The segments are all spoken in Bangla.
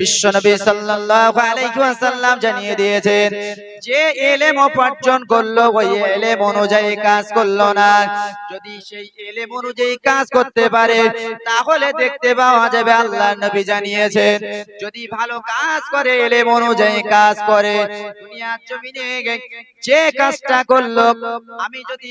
বিশ্বনবী সাল্লাল্লাহু আলাইহি ওয়াসাল্লাম জানিয়ে দিয়েছেন, যে এলেম উপার্জন করল, ওই এলেম অনুযায়ী কাজ করল না। যদি সেই এলেম অনুযায়ী কাজ করতে পারে, তাহলে দেখতে পাওয়া যাবে আল্লাহ নবী জানিয়েছেন, যদি ভালো কাজ করে, এলেম অনুযায়ী কাজ করে, দুনিয়ার জমিনে যে কাজটা করল, আমি যদি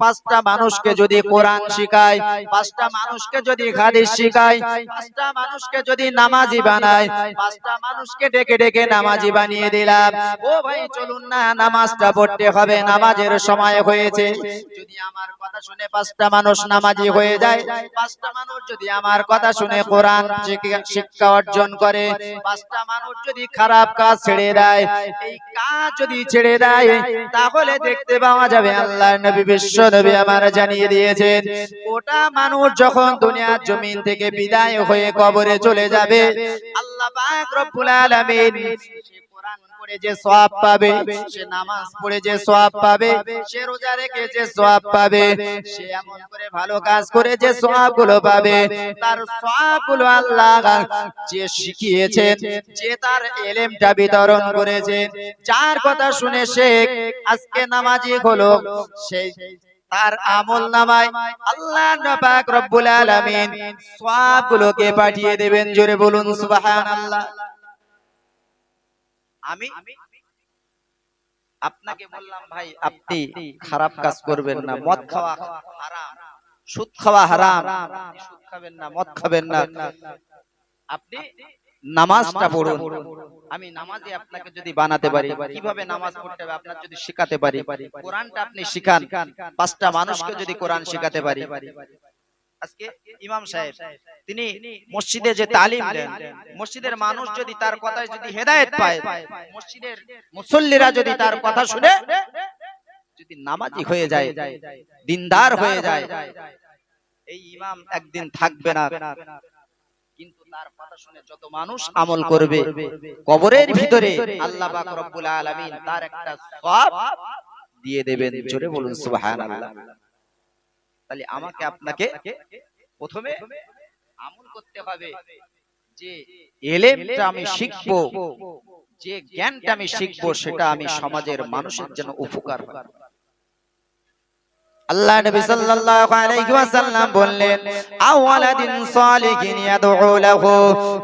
পাঁচটা মানুষকে যদি কোরআন শিখাই, পাঁচটা মানুষকে যদি হাদিস শিখাই, পাঁচটা মানুষকে যদি নামাজি বানাই পাঁচটা মানুষকে ডেকে ডেকে নামাজি বানিয়ে দিলাম। ও ভাই চলুন না নামাজটা পড়তে হবে। নামাজের সময় হয়েছে। যদি আমার কথা শুনে পাঁচটা মানুষ নামাজি হয়ে যায় পাঁচটা মানুষ যদি আমার কথা শুনে কোরআন শিক্ষা- শিক্ষা অর্জন করে পাঁচটা মানুষ যদি খারাপ কাজ ছেড়ে দেয় এই কাজ যদি ছেড়ে দেয় তাহলে দেখতে পাওয়া যাবে আল্লাহ নবী বিশ্ব নবী আমার জানিয়ে দিয়েছেন। ওটা মানুষ যখন দুনিয়ার জমিন থেকে বিদায় হয়ে কবরে চলে যাবে আল্লাহ পাক রব্বুল আলামিন কোরআন পড়ে যে সওয়াব পাবে সে নামাজ পড়ে যে সওয়াব পাবে সে রোজা রেখে যে সওয়াব পাবে সে এমন করে ভালো কাজ করে যে সওয়াব পাবে। তার আল্লাহ যে শিখিয়েছেন যে তার এলেমটা বিতরণ করেছেন যার কথা শুনে সে আজকে নামাজি হলো সেই তার আমল নামায় আল্লাহ পাক রব্বুল আলামিন সওয়াবগুলোকে পাঠিয়ে দেবেন, জোরে বলুন, সুবহানাল্লাহ। আমি আপনাকে বললাম, ভাই, আপনি খারাপ কাজ করবেন না, মদ খাওয়া হারাম, সুদ খাওয়া হারাম সুদ খাবেন না, মদ খাবেন না। আপনি নামাজটা পড়ুন। আমি নামাজে আপনাকে যদি বানাতে পারি কীভাবে নামাজ পড়তে হবে আপনার যদি শেখাতে পারি? কোরআনটা আপনি শিখান। পাঁচটা মানুষকে যদি কোরআন শেখাতে পারি। আজকে ইমাম সাহেব তিনি মসজিদে যে তালিম দেন মসজিদের মানুষ যদি তার কথায় যদি হেদায়েত পায় মসজিদের মুসল্লিরা যদি তার কথা শুনে যদি নামাজি হয়ে যায় দিনদার হয়ে যায় এই ইমাম একদিন থাকবে না। তার কথা শুনে যত মানুষ আমল করবে কবরের ভিতরে আল্লাহ পাক রব্বুল আলামিন তার একটা সওয়াব দিয়ে দেবেন। জোরে বলুন সুবহানাল্লাহ। তাহলে আমাকে আপনাকে প্রথমে আমল করতে হবে যে এলেমটা আমি শিখব যে জ্ঞানটা আমি শিখব সেটা আমি সমাজের মানুষের জন্য উপকার হয় আল্লাহ নবী সাল্লাল্লাহু আলাইহি ওয়াসাল্লাম বললেন আওয়ালাদিন সালিহিন ইয়াদউ লাহু।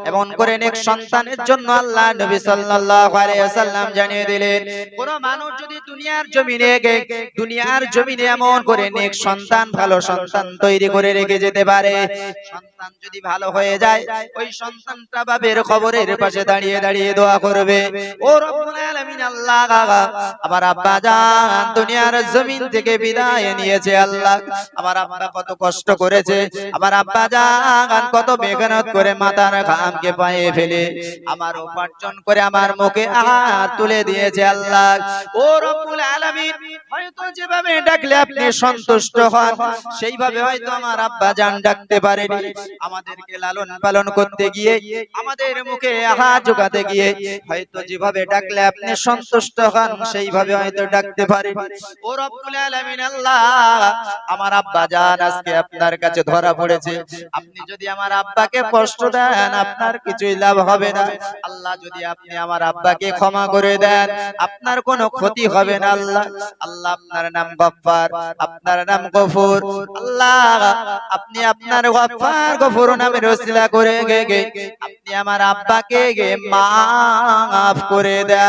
এমন করে নেক সন্তানের জন্য আল্লাহ নবী সাল্লাল্লাহু আলাইহি ওয়াসাল্লাম জানিয়ে দিলেন কোন মানুষ যদি দুনিয়ার জমিনে গে- দুনিয়ার জমিনে এমন করে নেক সন্তান ভালো সন্তান তৈরি করে রেখে যেতে পারে। সন্তান যদি ভালো হয়ে যায় ওই সন্তানটা বাবের খবরের পাশে দাঁড়িয়ে দাঁড়িয়ে দোয়া করবে। ও রব্বুল আলামিন আল্লাহ আমার আব্বা জান দুনিয়ার জমিন থেকে বিদায় নিয়েছে আল্লাহ। আমার আব্বা কত কষ্ট করেছে। আমার আব্বা জান কত মেহনত করে মাথার ঘামকে পায়ে ফেলে। আমার উপার্জন করে আমার মুখে হাত তুলে দিয়েছে আল্লাহ। ও রব্বুল আলামিন, হয়তো যেভাবে ডাকলে আপনি সন্তুষ্ট হন, সেইভাবে হয়তো আমার আব্বা জান ডাকতে পারেনি। আমাদেরকে লালন পালন করতে গিয়ে, আমাদের মুখে হাত জোগাতে গিয়ে, হয়তো যেভাবে ডাকলে আপনি সন্তুষ্ট হন, সেইভাবে হয়তো ডাকতে পারেন। ও রব্বুল আলামিন আল্লাহ আমার আব্বা জান আজকে আপনার কাছে ধরা পড়েছে। আপনি যদি আমার আব্বাকে কষ্ট দেন, আপনার কিছুই লাভ হবে না। আল্লাহ যদি আপনি আমার আব্বাকে ক্ষমা করে দেন, আপনার কোনো ক্ষতি হবে না, আল্লাহ। আল্লাহ আপনার নাম গফফার, আপনার নাম গফুর। আল্লাহ, আপনি আপনার গফফার, গফুর নামের ওসিলা করে গে গে। আপনি আমার আব্বাকে গে মাফ করে দেন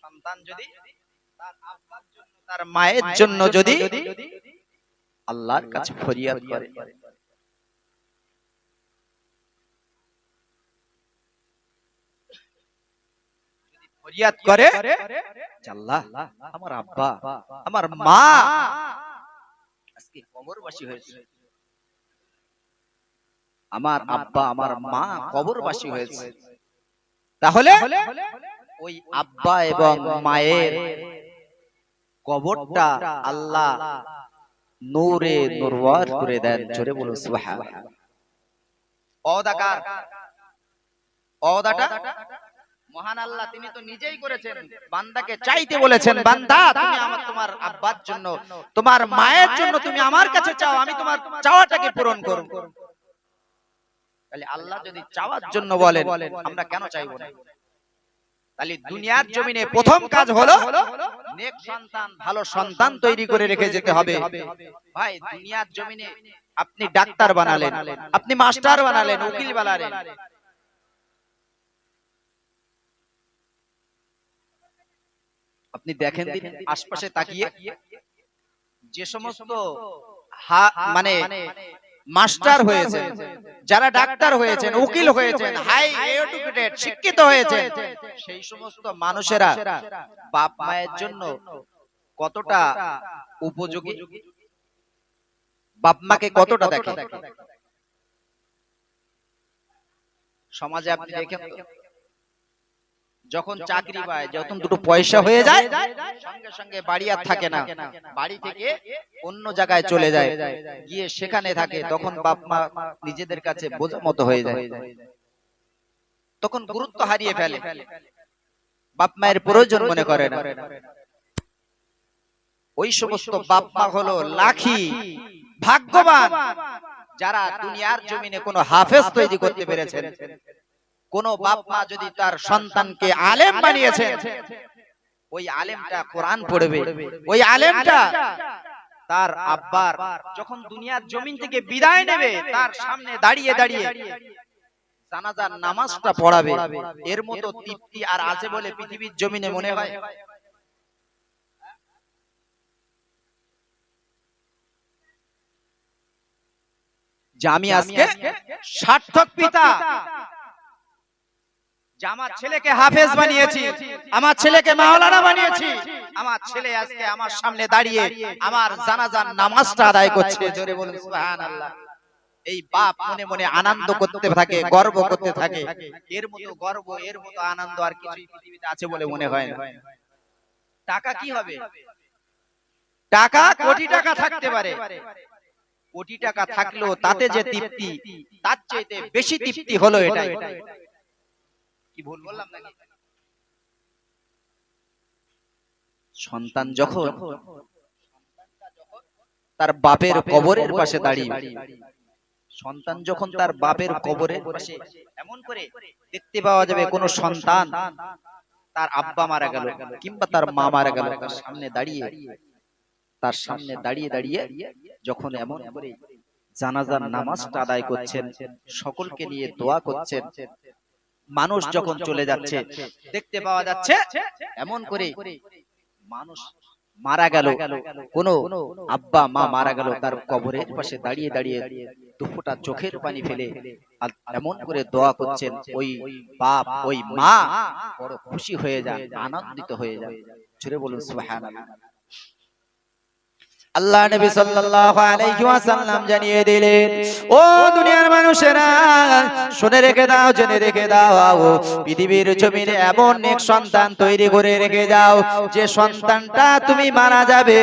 সন্তান যদি তার আব্বার জন্য তার মায়ের জন্য যদি আল্লাহর কাছে ফরিয়াদ করে। ফরিয়াদ করে যে আল্লাহ আমার আব্বা আমার মা আজকে কবরবাসী হয়েছে। আমার আব্বা আমার মা কবরবাসী হয়েছে। তাহলে ওই আব্বা এবং মায়ের কবরটা আল্লাহ নূরে নুরওয়ার করে দেন। জোরে বলুন, সুবহানাল্লাহ। অদাকার। অদাটা? মহান আল্লাহ, তিনি তো নিজেই করেছেন। বান্দাকে চাইতে বলেছেন, বান্দা, তুমি আমার, তোমার আব্বার জন্য, তোমার মায়ের জন্য তুমি আমার কাছে চাও, আমি তোমার চাওয়াটাকে পূরণ করব। তাহলে আল্লাহ যদি চাওয়ার জন্য বলেন, আমরা কেন চাইব না? তাহলে দুনিয়ার জমিনে প্রথম কাজ হলো নেক সন্তান ভালো সন্তান তৈরি করে রেখে যেতে হবে। ভাই দুনিয়ার জমিনে আপনি ডাক্তার বানালেন আপনি মাস্টার বানালেন উকিল বানালেন। আপনি দেখেন দিন আশপাশে তাকিয়ে যে সমস্ত হা- মানে মাস্টার হয়েছে যারা ডাক্তার হয়েছেন উকিল হয়েছেন হাই এডুকেটেড শিক্ষিত হয়েছে সেই সমস্ত মানুষেরা বাপ মায়ের জন্য কতটা উপযোগী? বাপ মাকে কতটা দেখে? সমাজে আপনি দেখেন তো, যখন চাকরি পায় যখন দুটো পয়সা হয়ে যায় সঙ্গে সঙ্গে বাড়ি আর থাকে না। বাড়ি থেকে অন্য জায়গায় চলে যায়। গিয়ে সেখানে থাকে তখন বাপ মা নিজেদের কাছে বোঝা মতো হয়ে যায়। তখন গুরুত্ব হারিয়ে ফেলে। বাপ মায়ের প্রয়োজন মনে করে না। ওই সমস্ত বাপ মা হলো লাখি। ভাগ্যবান। যারা দুনিয়ার জমিনে কোনো হাফেজ তৈরি করতে পেরেছেন। কোন বাপ মা যদি তার সন্তানকে আলেম বানিয়েছেন ওই আলেমটা কোরআন পড়বে। ওই আলেমটা তার আব্বার যখন দুনিয়ার জমিন থেকে বিদায় নেবে তার সামনে দাঁড়িয়ে দাঁড়িয়ে জানাজার নামাজটা পড়াবে। এর মতো তৃপ্তি আর আছে বলে পৃথিবীর জমিনে মনে হয়। যে আমি আজকে সার্থক পিতা। যে আমার ছেলেকে হাফেজ বানিয়েছি আমার ছেলেকে মাওলানা বানিয়েছি আমার ছেলে আজকে আমার সামনে দাঁড়িয়ে আমার জানাজার নামাজটা আদায় করছে জোরে বলুন সুবহানাল্লাহ। এই বাপ মনে মনে আনন্দ করতে থাকে গর্ব করতে থাকে। এর মতো গর্ব এর মতো আনন্দ আর কিছুই পৃথিবীতে আছে বলে মনে হয় না। টাকা কি হবে? টাকা কোটি টাকা থাকতে পারে। কোটি টাকা থাকলেও তাতে যে তৃপ্তি তার চাইতে বেশি তৃপ্তি হলো এটাই কি ভুল বললাম নাকি? সন্তান যখন তার বাপের কবরের পাশে দাঁড়িয়ে সন্তান যখন তার বাপের কবরের পাশে এমন করে দেখতে পাওয়া যাবে কোন সন্তান তার আব্বা মারা গেল কিংবা তার মা মারা গেল তার সামনে দাঁড়িয়ে তার সামনে দাঁড়িয়ে দাঁড়িয়ে যখন এমন করে জানাজার নামাজটা আদায় করছেন সকলকে নিয়ে দোয়া করছেন। মানুষ যখন চলে যাচ্ছে দেখতে পাওয়া যাচ্ছে এমন করে মানুষ মারা গেল কোন আব্বা মা মারা গেল তার কবরের পাশে দাঁড়িয়ে দাঁড়িয়ে দুফোটা চোখের পানি ফেলে এমন করে দোয়া করছেন ওই বাপ ওই মা বড় খুশি হয়ে যান আনন্দিত হয়ে যান। জুড়ে বলুন সুবহানাল্লাহ। আল্লাহ নবী সাল্লাল্লাহু আলাইহি ওয়াসাল্লাম জানিয়ে দিলেন, ও দুনিয়ার মানুষেরা, শুনে রেখে দাও, জেনে রেখে দাও, পৃথিবীর জমিনে এমন এক সন্তান তৈরি করে রেখে যাও, যে সন্তানটা তুমি মারা যাবে।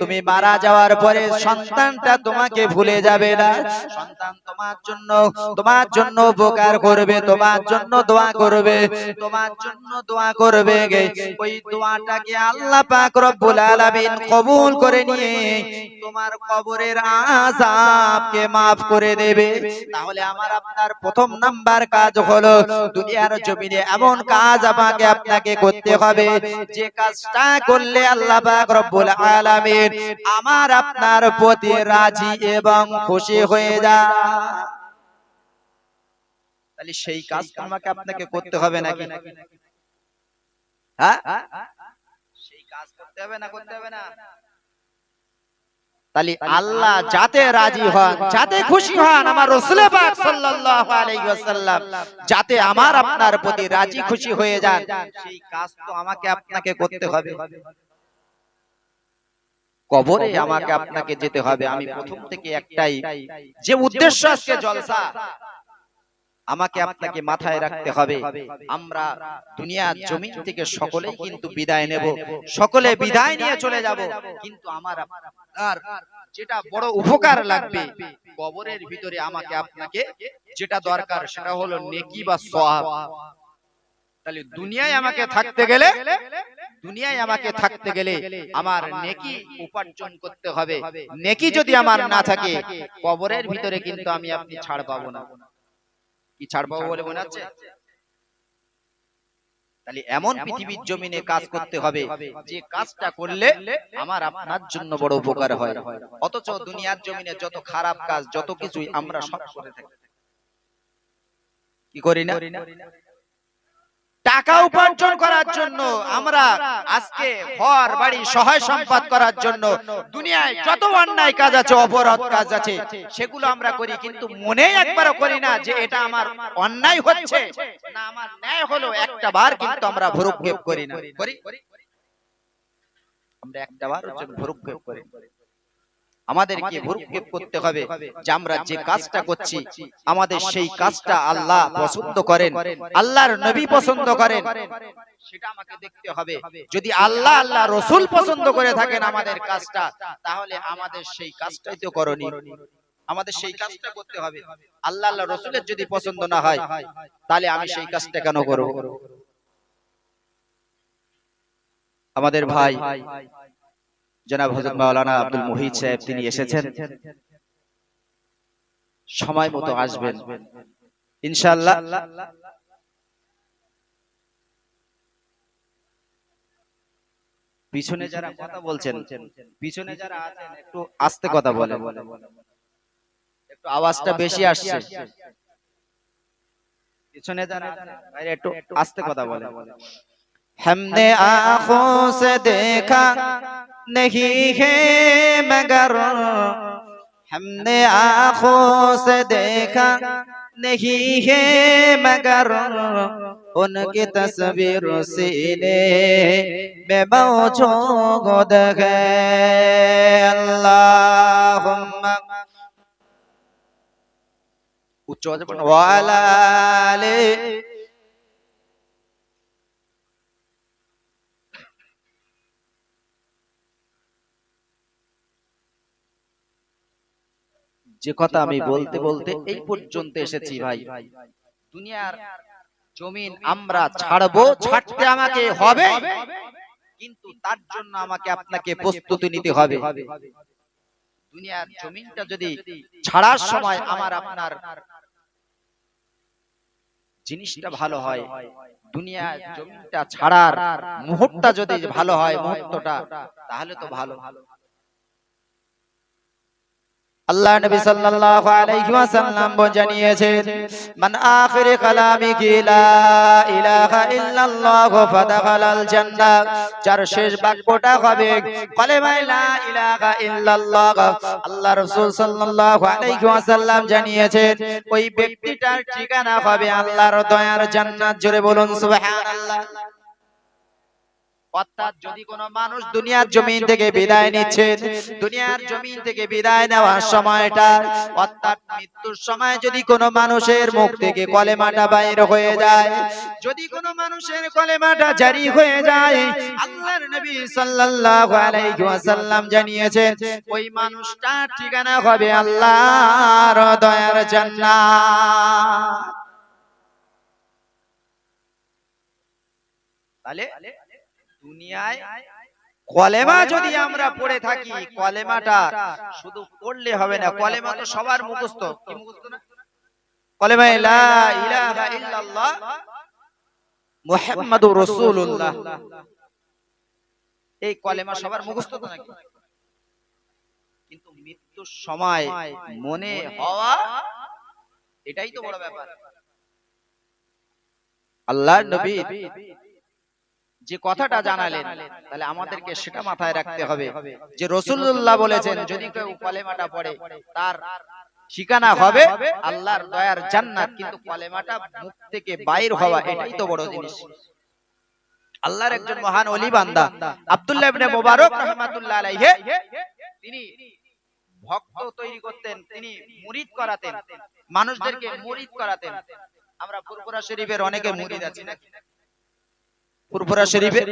তুমি মারা যাওয়ার পরে সন্তানটা তোমাকে ভুলে যাবে না। সন্তান তোমার জন্য তোমার জন্য উপকার করবে, তোমার জন্য দোয়া করবে, তোমার জন্য দোয়া করবে। ওই দোয়াটাকে আল্লাহ পাক রব্বুল আলামিন কবুল করে নিয়ে তোমার কবরের আযাবকে maaf করে দেবে। তাহলে আমার আপনার প্রথম নাম্বার কাজ হলো, দুনিয়ার জমিনে এমন কাজ আমাকে আপনাকে করতে হবে। যে কাজটা করলে আল্লাহ পাক রব্বুল আলামিন আমার আপনার প্রতি রাজি এবং খুশি হয়ে যায় তাহলে সেই কাজ আমাকে আপনাকে করতে হবে নাকি? হ্যাঁ? সেই কাজ করতে হবে না, করতে হবে না? তাহলে আল্লাহ যাতে রাজি হন যাতে খুশি হন আমার রসুল পাক সাল্লাল্লাহু আলাইহি ওয়াসাল্লাম যাতে আমার আপনার প্রতি রাজি খুশি হয়ে যান। সেই কাজ তো আমাকে আপনাকে করতে হবে। কবরে আমাকে আপনাকে যেতে হবে। আমি প্রথম থেকে একটাই যে উদ্দেশ্য আজকে জলসা আমাকে আপনাকে মাথায় রাখতে হবে। আমরা দুনিয়ার জমিন থেকে সকলেই কিন্তু বিদায় নেব। সকলে বিদায় নিয়ে চলে যাব। কিন্তু আমার আপনার যেটা বড় উপকার লাগবে কবরের ভিতরে আমাকে আপনাকে যেটা দরকার সেটা হলো নেকি বা সওয়াব তাহলে দুনিয়ায় আমাকে থাকতে গেলে দুনিয়ায় আমাকে থাকতে গেলে আমার নেকি উপার্জন করতে হবে। নেকি যদি আমার না থাকে কবরের ভিতরে কিন্তু আমি আপনি ছাড় পাবো না। কি ছাড় পাবো বলে মনে হচ্ছে? তাহলে এমন পৃথিবীর জমিনে কাজ করতে হবে যে কাজটা করলে আমার আপনার জন্য বড় উপকার হয়। অথচ দুনিয়ার জমিনে যত খারাপ কাজ যত কিছুই আমরা সব করে থাকি। কি করি না? টাকা উপার্জন করার জন্য আমরা আজকে ঘর বাড়ি সহায় সম্পাদ করার জন্য দুনিয়ায় যত অন্যায় কাজ আছে অপরাধ কাজ আছে সেগুলো আমরা করি কিন্তু মনে একবারও করি না যে এটা আমার অন্যায় হচ্ছে না আমার ন্যায় হলো একটা বার কিন্তু আমরা ভরুক্ষেপ করি না। করি আমরা একটা বার ভরুক্ষেপ করি। আমাদেরকে ভরুক্ষেপ করতে হবে। যে আমরা যে কাজটা করছি আমাদের সেই কাজটা আল্লাহ পছন্দ করেন। আল্লাহর নবী পছন্দ করেন। সেটা আমাকে দেখতে হবে। যদি আল্লাহ আল্লাহ রসুল পছন্দ করে থাকেন আমাদের কাজটা তাহলে আমাদের সেই কাজটাই তো করণীয় আমাদের সেই কাজটা করতে হবে। আল্লাহ আল্লাহ রসুলের যদি পছন্দ না হয় তাহলে আমি সেই কাজটা কেন করব? আমাদের ভাই জনাব হজরত মাওলানা আব্দুল মুহিত সাহেব তিনি এসেছেন সময় মতো আসবেন ইনশাআল্লাহ পিছনে যারা কথা বলছেন পিছনে যারা আছেন একটু আস্তে কথা বলে একটু আওয়াজটা বেশি আসছে পিছনে যারা আছেন, বাইরে একটু আস্তে কথা বলে हमने आंखों से देखा नहीं है, मगर हमने आँखों से देखा नहीं है, मगर उनकी तस्वीर सीने में मौजूद है अल्लाह उच्च वाला যে কথা আমি বলতে বলতে এই পর্যন্ত এসেছি ভাই। দুনিয়ার জমিন আমরা ছাড়বো ছাড়তে আমাকে হবে। কিন্তু তার জন্য আমাকে আপনাকে প্রস্তুতি নিতে হবে। দুনিয়ার জমিনটা যদি ছাড়ার সময় আমার আপনার জিনিসটা ভালো হয় দুনিয়ার জমিনটা ছাড়ার মুহূর্তটা যদি ভালো হয় মুহূর্তটা তাহলে তো ভালো। আল্লাহ নবী সাল্লাল্লাহু আলাইহি ওয়াসাল্লাম জানিয়েছেন, মান আখিরি কালামি লা ইলাহা ইল্লাল্লাহ ফাদাখালাল জান্নাহ। যার শেষ বাক্যটা হবে কালেমা লা ইলাহা ইল্লাল্লাহ। আল্লাহ রাসূল সাল্লাল্লাহু আলাইহি ওয়াসাল্লাম জানিয়েছেন, ওই ব্যক্তিটার ঠিকানা হবে আল্লাহর দয়ার জান্নাত। জোরে বলুন, সুবহানাল্লাহ। অর্থাৎ যদি কোনো মানুষ দুনিয়ার জমিন থেকে বিদায় নিচ্ছে দুনিয়ার জমিন থেকে বিদায় নেওয়ার সময়টা অর্থাৎ মৃত্যুর সময় যদি কোনো মানুষের মুখ থেকে কলেমাটা বাইর হয়ে যায় যদি কোনো মানুষের কলেমাটা জারি হয়ে যায় আল্লাহর নবী সাল্লাল্লাহু আলাইহি ওয়াসাল্লাম জানিয়েছেন ওই মানুষটার ঠিকানা হবে আল্লাহর দয়ার জান্নাত। তাহলে দুনিয়ায় কলেমা যদি আমরা পড়ে থাকি কলেমাটা শুধু পড়লে হবে না কলেমা তো সবার মুখস্থ। কি মুখস্থ না? কলেমা লা ইলাহা ইল্লাল্লাহ। মুহাম্মাদুর রাসূলুল্লাহ। এই কলেমা সবার মুখস্থ তো নাকি? কিন্তু মৃত্যুর সময় মনে হওয়া এটাই তো বড় ব্যাপার। আল্লাহর নবী যে কথাটা জানালেন তাহলে আমাদেরকে সেটা মাথায় রাখতে হবে। যে রসুল্লাহ বলেছেন যদি কেউ কলেমাটা পড়ে তার ঠিকানা হবে আল্লাহর দয়ার জান্নাত। কিন্তু কলেমাটা মুখ থেকে বাইর হওয়া এটাই তো বড় জিনিস। আল্লাহর একজন মহান অলি বান্দা আব্দুল্লাহ ইবনে মুবারক রাহমাতুল্লাহ আলাইহি তিনি ভক্ত তৈরি করতেন তিনি মুরিদ করাতেন মানুষদেরকে মুরিদ করাতেন। আমরা ফুরফুরা শরীফের অনেকে মুরিদ আছি নাকি? ফুরফুরা শরীফে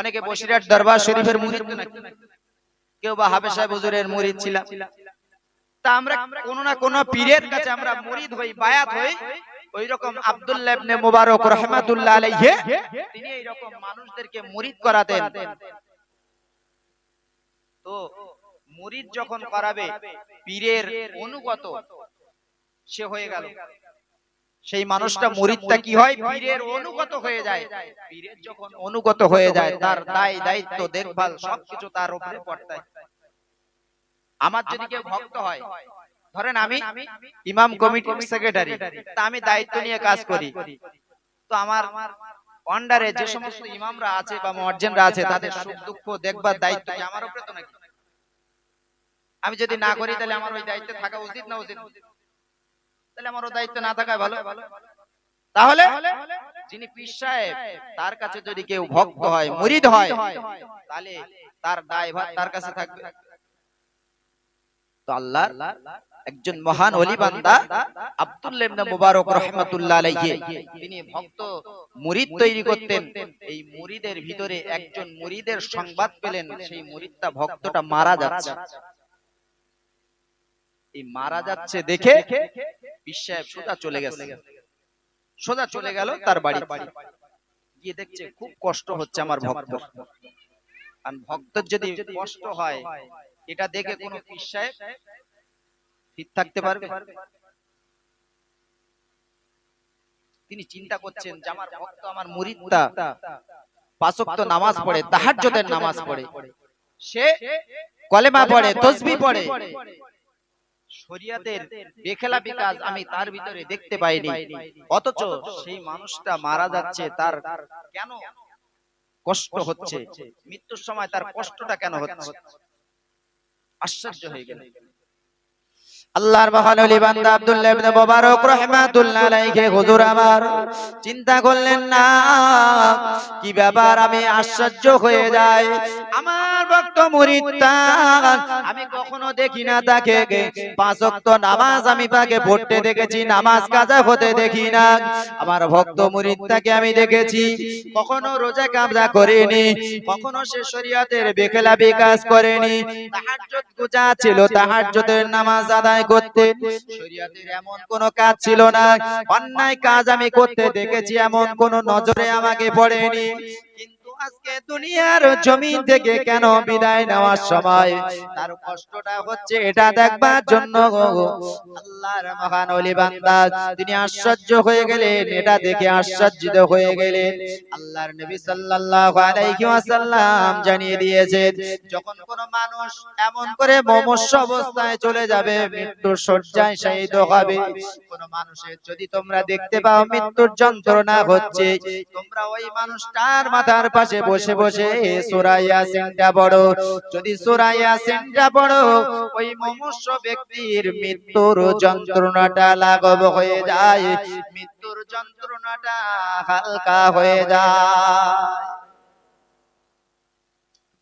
অনেকে বসিরহাট দরবার শরীফের মুরিদ কেউ বা হাফেজ সাহেব হুজুরের মুরিদ ছিলাম। তা আমরা কোন না কোন পীরের কাছে আমরা মুরিদ হই, বায়াত হই। ওই রকম আব্দুল্লাহ ইবনে মুবারক রাহমাতুল্লাহ আলাইহি তিনি এই রকম মানুষদেরকে মুরিদ করাতেন। তো মুরিদ যখন করাবে, পীরের অনুগত সে হয়ে গেল। সেই মানুষটা মুরিদটা কি হয়? পীরের অনুগত হয়ে যায়। পীরের যখন অনুগত হয়ে যায় তার দায় দায়িত্ব দেখভাল সবকিছু তার উপরে বর্তায় আমার যদি কেউ ভক্ত হয় ধরেন আমি ইমাম কমিটির সেক্রেটারি তা আমি দায়িত্ব নিয়ে কাজ করি। তো আমার অন্ডারে যে সমস্ত ইমামরা আছে বা মর্জেনরা আছে তাদের সুখ দুঃখ দেখবার দায়িত্ব কি? আমার উপরে তো নাকি? আমি যদি না করি তাহলে আমার ওই দায়িত্বে থাকা উচিত না উচিত? তাহলে আমার ওই দায়িত্ব না থাকাই ভালো। তাহলে যিনি পীর সাহেব তার কাছে যদি কেউ ভক্ত হয় মুরিদ হয় তাহলে তার দায়ভার তার কাছে থাকবে। তো আল্লাহ একজন মহান ওলি বান্দা আব্দুল্লাহ ইবনে মুবারক রাহমাতুল্লাহ আলাইহি তিনি ভক্ত মুরিদ তৈরি করতেন। এই মুরিদের ভিতরে একজন মুরিদের সংবাদ পেলেন সেই মুরিদটা ভক্তটা মারা যাচ্ছে। এই মারা যাচ্ছে দেখে সোজা চলে গেছে। সোজা চলে গেল তার বাড়ি গিয়ে দেখছে খুব কষ্ট হচ্ছে আমার ভক্ত। আর ভক্তের যদি কষ্ট হয় এটা দেখে কোনো ঠিক থাকতে পারবে? তিনি চিন্তা করছেন যে আমার ভক্ত আমার মুরিদটা পাঁচক্ত নামাজ পড়ে তাহাজ্জুদের নামাজ পড়ে। সে কলেমা পড়ে তসবি পড়ে। শরিয়াতের বেখেলাপি কাজ আমি তার ভিতরে দেখতে পাইনি। অথচ সেই মানুষটা মারা যাচ্ছে তার কেন? কষ্ট হচ্ছে। মৃত্যুর সময় তার কষ্টটা কেন হচ্ছে? আশ্চর্য হয়ে গেল আল্লাহর মহান ওলি বান্দা আব্দুল্লাহ ইবনে মুবারক রাহমাতুল্লাহ আলাইহি, হুজুর আমার। চিন্তা করলেন না, কি ব্যাপার? আমি আশ্চর্য হয়ে যাই। আমার ভক্ত মুরিদটা আমি কখনো দেখি না তাকে। পাঁচ ওয়াক্ত নামাজ আমি তাকে পড়তে দেখেছি, নামাজ কাজা হতে দেখি না। আমার ভক্ত মুরিদটাকে আমি দেখেছি। কখনো রোজা কাবজা করেনি, কখনো সে শরীয়তের বেখেলাপি কাজ করেনি। তাহাজ্জুদ গুজা ছিল, তাহাজ্জুদের নামাজ আদায় করতে শরীয়তের এমন কোন কাজ ছিল না। অন্যায় কাজ আমি করতে দেখেছি, এমন কোন নজরে আমাকে পড়েনি। আজকে দুনিয়ার জমিন থেকে কেন বিদায় নেওয়ার সময়? তার কষ্টটা হচ্ছে এটা দেখবার জন্য আল্লাহর মহান তিনি আশ্চর্য হয়ে গেলেন, এটা দেখে আশ্চর্যিত হয়ে গেলেন। আল্লাহর নবী সাল্লাল্লাহু আলাইহি ওয়াসাল্লাম জানিয়ে দিয়েছেন, যখন কোন মানুষ এমন করে মমস্য অবস্থায় চলে যাবে, মৃত্যুর শয্যায় শহীদ হবে। কোন মানুষের যদি তোমরা দেখতে পাও মৃত্যুর যন্ত্রণা হচ্ছে, তোমরা ওই মানুষটার মাথার পাশে বসে বসে ইয়াসিনটা পড়ো যদি পড়ো ওই মমস্য ব্যক্তির মৃত্যুর যন্ত্রণাটা লাঘব হয়ে যায়। মৃত্যুর যন্ত্রণাটা হালকা হয়ে যায়।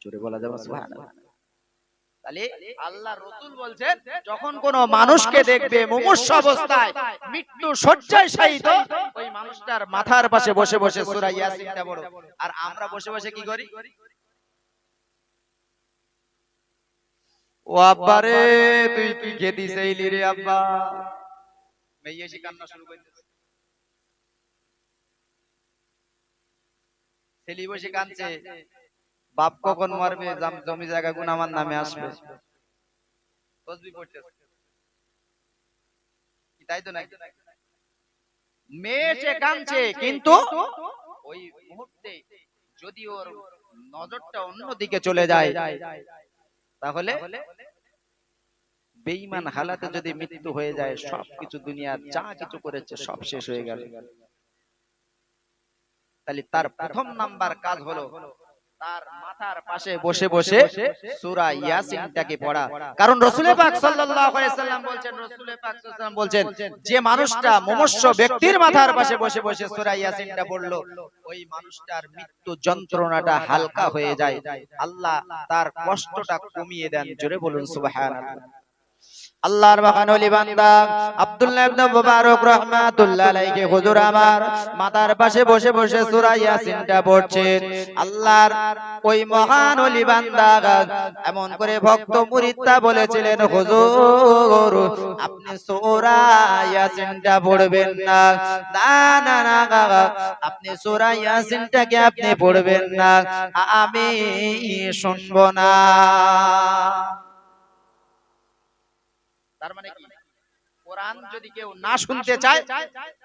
জোরে বলা যাবে সুবহানাল্লাহ। তাহলে আল্লাহ রসুল বলছেন যখন কোন মানুষকে দেখবে মুমূর্ষ অবস্থায় মৃত্যু শয্যায় শায়িত ওই মানুষটার মাথার পাশে বসে বসে সূরা ইয়াসিনটা পড়ো। আর আমরা বসে বসে কি করি? ও আব্বা রে তুই কি খেতি চাইলি রে আব্বা? মেয়ে এসে কান্না শুরু করে ছেলে বসে কাঁদছে। বাপ কখন মরবে জমি জায়গা গুণ আমার নামে আসবে। তাই তো নাকি? মেয়ে সে কাঁদছে কিন্তু ওই মুহূর্তে যদি ওর নজরটা অন্যদিকে চলে যায় তাহলে বেঈমান হালাতে যদি মৃত্যু হয়ে যায় সবকিছু দুনিয়ার যা কিছু করেছে সব শেষ হয়ে গেল। তাহলে তার প্রথম নাম্বার কাজ হলো তার মাথার পাশে বসে বসে সূরা ইয়াসিনটাকে পড়া। কারণ রাসূল পাক সাল্লাল্লাহু আলাইহি সাল্লাম বলছেন রাসূল পাক সাল্লাল্লাহু আলাইহি যে মানুষটা মমস্য ব্যক্তির মাথার পাশে বসে বসে সূরা ইয়াসিনটা পড়ল। ওই মানুষটার মৃত্যু যন্ত্রণাটা হালকা হয়ে যায়। আল্লাহ তার কষ্টটা কমিয়ে দেন। জোরে বলুন সুবহানাল্লাহ। আল্লাহর মহান ওলি বান্দা, আব্দুল্লাহ ইবনে মুবারক রাহমাতুল্লাহ আলাইহি, হুজুর আমার, মাথার পাশে বসে বসে সূরা ইয়াসিনটা পড়ছেন। আল্লাহর ওই মহান ওলি বান্দা, এমন করে ভক্ত মুরিদটা বলেছিলেন, হুজুর, আপনি সূরা ইয়াসিনটা পড়বেন না না না না, আপনি সূরা ইয়াসিনটাকে আপনি পড়বেন না। আমি শুনব না। তার মানে কি? কোরআন যদি কেউ না শুনতে চায়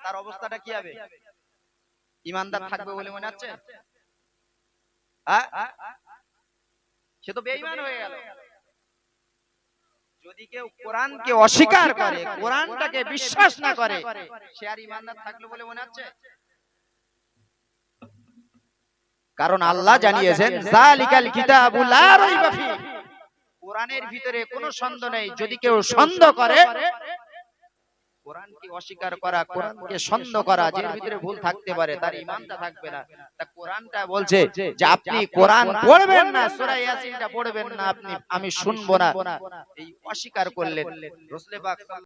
তার অবস্থাটা কি হবে? ইমানদার থাকবে বলে মনে হচ্ছে? হ্যাঁ? সে তো বেঈমান হয়ে গেল। যদি কেউ কোরআনকে অস্বীকার করে কোরআনটাকে বিশ্বাস না করে সে আর ইমানদার থাকল বলে মনে হচ্ছে? কারণ আল্লাহ জানিয়েছেন জালিকাল কিতাবু লা রাইবা ফি। কোরআনের ভিতরে কোনো সন্দেহ নেই। যদি কেউ সন্দেহ করে কোরআনকে অস্বীকার করা কোরআনকে সন্দেহ করা যার ভিতরে ভুল থাকতে পারে তার ইমানটা থাকবে না। তা কোরআনটা বলছে যে আপনি কোরআন পড়বেন না সূরা ইয়াসিনটা পড়বেন না আপনি। আমি শুনব না। এই অস্বীকার করলেন। রাসূল পাক